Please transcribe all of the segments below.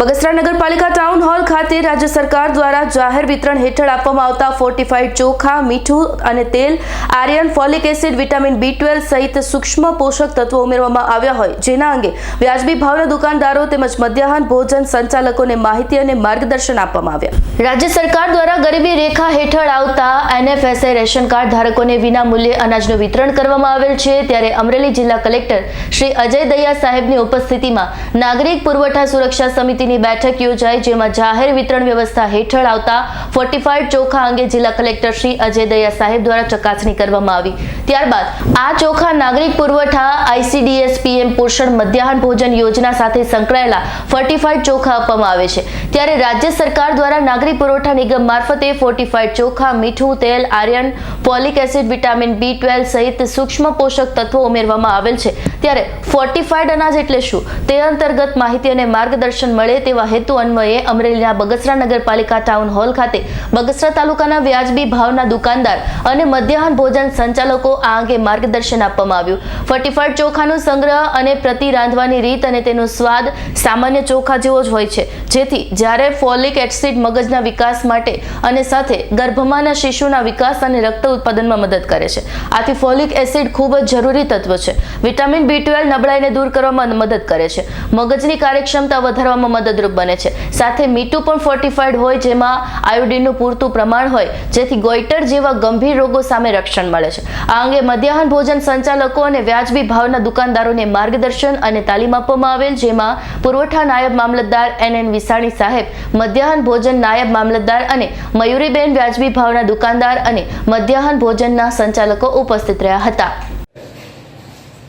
બગસરા નગરપાલિકા town hall ખાતે રાજ્ય સરકાર દ્વારા જાહેર વિતરણ હેઠળ આપવામાં આવતા ફોર્ટિફાઈડ ચોખા, મીઠું અને તેલ, iron, folic acid, vitamin B twelve સહિત સૂક્ષ્મ પોષક તત્વો ઉમેરવામાં આવ્યા હોય. જેના અંગે વ્યાજબી ભાવના દુકાનદારો તેમજ મધ્યાહન ભોજન સંચાલકોને માહિતી અને માર્ગદર્શન આપવામાં આવ્યા. રાજ્ય સરકાર દ્વારા ગરીબી રેખા હેઠળ આવતા એનએફએસએ રેશન કાર્ડ ધારકોને વિના મૂલ્યે અનાજનું વિતરણ કરવામાં આવેલ છે. ત્યારે અમરેલી જિલ્લા કલેક્ટર શ્રી અજય દયા સાહેબની ઉપસ્થિતિમાં નાગરિક પુરવઠા સુરક્ષા સમિતિની બેઠક યોજાઈ, જેમાં જાહેર વિતરણ વ્યવસ્થા હેઠળ આવતા ફોર્ટિફાઈડ ચોખા અંગે જિલ્લા કલેક્ટર શ્રી અજય દયા સાહેબ દ્વારા ચકાસણી કરવામાં આવી. ત્યારબાદ આ ચોખા નાગરિક પુરવઠા આઈસીડીએસ પીએમ પોષણ, મધ્યાહન ભોજન યોજના સાથે સંકળાયેલા ફોર્ટિફાઈડ ચોખા આપવામાં આવે છે. ત્યારે રાજ્ય સરકાર દ્વારા નાગરિક પુરવઠા નિગમ મારફતે ફોર્ટિફાઈડ ચોખા, મીઠું, તેલ, iron, folic acid, vitamin B twelve સહિત સૂક્ષ્મ પોષક તત્વો ઉમેરવામાં આવેલ છે. ત્યારે ફોર્ટિફાઈડ અનાજ એટલે શું? તે અંતર્ગત માહિતી અને માર્ગદર્શન મળે તેવા હેતુ અન્વયે અમરેલીના બગસરા નગરપાલિકા ટાઉન હોલ ખાતે બગસરા તાલુકાના વ્યાજબી ભાવના દુકાનદાર અને મધ્યાહન ભોજન સંચાલકો આ અંગે માર્ગદર્શન આપવામાં આવ્યું. ફોર્ટિફાઈડ ચોખાનો સંગ્રહ અને પ્રતિ રાંધવાની રીત અને તેનો સ્વાદ સામાન્ય ચોખા જેવો જ હોય છે. જેથી જ્યારે ફોલિક એસિડ મગજના વિકાસ માટે અને સાથે ગર્ભમાંના શિશુના વિકાસ અને રક્ત ઉત્પાદનમાં મદદ કરે છે. આથી ફોલિક એસિડ ખૂબ જ જરૂરી તત્વ છે. વિટામિન બી ટ્વેલ્વ નબળાઈને દૂર કરવામાં મદદ કરે છે. મગજની કાર્યક્ષમતા વધારવામાં મદદરૂપ બને છે. સાથે મીઠું પણ ફોર્ટિફાઈડ હોય, જેમાં આયોડિનનું પૂરતું પ્રમાણ હોય, જેથી ગોઈટર જેવા ગંભીર રોગો સામે રક્ષણ મળે છે. આ અંગે મધ્યાહન ભોજન સંચાલકો અને વ્યાજબી ભાવના દુકાનદારોને માર્ગદર્શન અને તાલીમ આપવામાં આવેલ, જેમાં પુરવઠા નાયબ મામલતદાર એન એન વિસાણી સાહેબ, મધ્યાહન ભોજન નાયબ મામલતદાર અને મયુરીબેન વ્યાજબી ભાવના દુકાનદાર અને મધ્યાહન ભોજનના સંચાલકો ઉપસ્થિત રહ્યા હતા.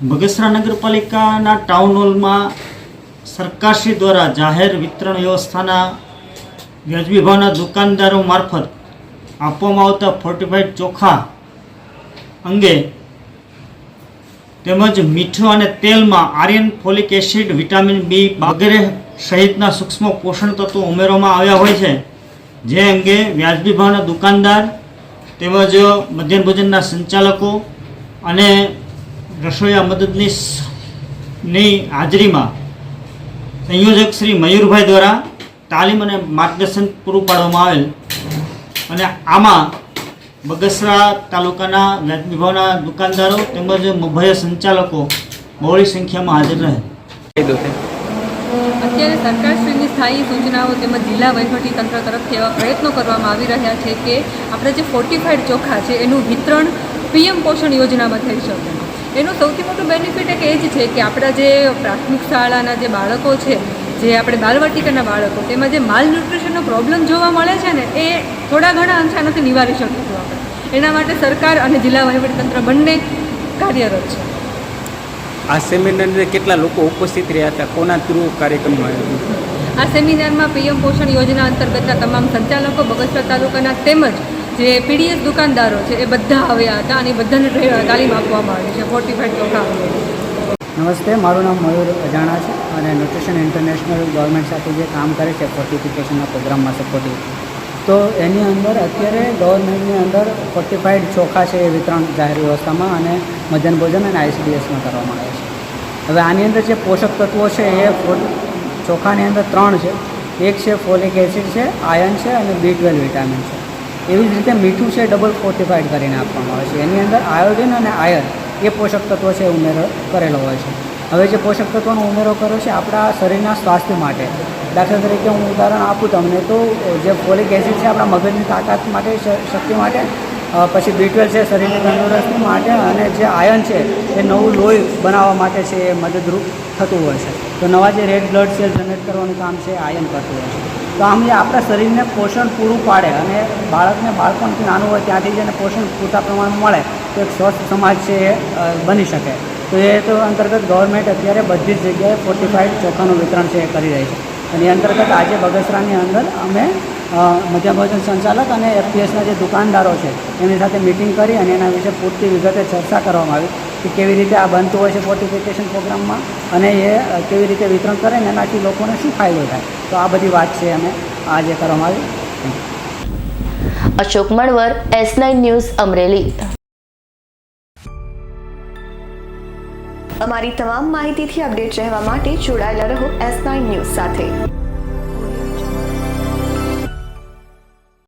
બગસરા નગરપાલિકાના ટાઉન હોલમાં સરકારશ્રી દ્વારા જાહેર વિતરણ વ્યવસ્થાના વ્યાજબી ભાવના દુકાનદારો મારફત આપવામાં આવતા ફોર્ટિફાઈડ ચોખા અંગે તેમજ મીઠું અને તેલમાં iron folic acid, vitamin B વગેરે સહિતના સૂક્ષ્મ પોષણ તત્વો ઉમેરવામાં આવ્યા હોય છે. જે અંગે વ્યાજબી ભાવના દુકાનદાર તેમજ મધ્યાહન ભોજનના સંચાલકો અને રસોઈયા મદદનીશની હાજરીમાં સંયોજક શ્રી મયુરભાઈ દ્વારા તાલીમ અને માર્ગદર્શન પૂરું પાડવામાં આવેલ. અને આમાં બગસરા તાલુકાના વ્યાજ વિભાગના દુકાનદારો તેમજ મુભય સંચાલકો બહોળી સંખ્યામાં હાજર રહે. અત્યારે સરકારશ્રીની સ્થાયી સૂચનાઓ તેમજ જિલ્લા તંત્ર તરફથી એવા પ્રયત્નો કરવામાં આવી રહ્યા છે કે આપણે જે ફોર્ટિફાઈડ ચોખા છે, એનું વિતરણ પીએમ પોષણ યોજનામાં થઈ શકે. એનું સૌથી મોટું બેનિફિટ એક એ જ છે કે આપણા જે પ્રાથમિક શાળાના જે બાળકો છે જે આપણે બાલવાટિકાના બાળકો તેમાં જે માલ ન્યુટ્રિશનનો પ્રોબ્લેમ જોવા મળે છે ને એ થોડા ઘણા અંશે આનાથી નિવારી શકીશું આપણે એના માટે સરકાર અને જિલ્લા વહીવટીતંત્ર બંને કાર્યરત છે. આ સેમિનારને કેટલા લોકો ઉપસ્થિત રહ્યા હતા? કોના થ્રુ કાર્યક્રમમાં આવ્યો? આ સેમિનારમાં પીએમ પોષણ યોજના અંતર્ગતના તમામ સંચાલકો બગસરા તાલુકાના તેમજ જે પીડીએસ દુકાનદારો છે, એ બધા આવ્યા હતા અને બધાને તાલીમ આપવામાં આવી છે ફોર્ટિફાઈડ ચોખા. અંગે નમસ્તે, મારું નામ મયુર અજાણા છે અને ન્યુટ્રિશન ઇન્ટરનેશનલ ગવર્મેન્ટ સાથે જે કામ કરે છે ફોર્ટિફિકેશનના પ્રોગ્રામમાં સપોર્ટિવ તો એની અંદર અત્યારે ગવર્મેન્ટની અંદર ફોર્ટિફાઈડ ચોખા છે એ વિતરણ જાહેર વ્યવસ્થામાં અને મધ્યાહન ભોજન અને આઈસીડીએસમાં કરવામાં આવે છે. હવે આની અંદર જે પોષક તત્વો છે, એ ચોખાની અંદર ત્રણ છે. એક છે ફોલિક એસિડ છે આયર્ન છે અને બી ટ્વેલ્વ વિટામિન છે. એવી જ રીતે મીઠું છે ડબલ ફોર્ટિફાઈડ કરીને આપવામાં આવે છે. એની અંદર આયોડિન અને આયર્ન એ પોષક તત્વો છે ઉમેરો કરેલો હોય છે. હવે જે પોષક તત્વોનો ઉમેરો કર્યો છે, આપણા શરીરના સ્વાસ્થ્ય માટે. દાખલા તરીકે હું ઉદાહરણ આપું તમને તો, જે ફોલિક એસિડ છે આપણા મગજની તાકાત માટે શક્તિ માટે પછી બી છે શરીરની તંદુરસ્તી માટે, અને જે આયર્ન છે એ નવું લોહી બનાવવા માટે છે એ મદદરૂપ થતું હોય છે. તો નવા જે રેડ બ્લડ સેલ જનરેટ કરવાનું કામ છે એ આયર્ન કરતું હોય છે. તો આમ એ આપણા શરીરને પોષણ પૂરું પાડે અને બાળકને બાળપણથી નાનું હોય ત્યાંથી જ એને પોષણ પૂરતા પ્રમાણમાં મળે તો એક સ્વસ્થ સમાજ છે એ બની શકે. તો એ તો અંતર્ગત ગવર્મેન્ટ અત્યારે બધી જ જગ્યાએ ફોર્ટિફાઈડ ચોખાનું વિતરણ છે એ કરી રહી છે. અને એ અંતર્ગત આજે બગસરાની અંદર અમે અ, મધ્યાહન ભોજન સંચાલક અને એફપીએસના જે દુકાનદારો છે એમની સાથે મિટિંગ કરી અને એના વિશે પૂરતી વિગતે ચર્ચા કરવામાં આવી કે કેવી રીતે આ બનતું હોય છે ફોર્ટિફિકેશન પ્રોગ્રામમાં અને એ કેવી રીતે વિતરણ કરે ને એનાથી લોકોને શું ફાયદો થાય. તો આ બધી વાત છે અમે આજે કરવામાં આવી. Ashok Manvar S nine news Amreli. અમારી તમામ માહિતીથી અપડેટ રહેવા માટે જોડાયેલા રહો એસ નાઇન ન્યૂઝ સાથે.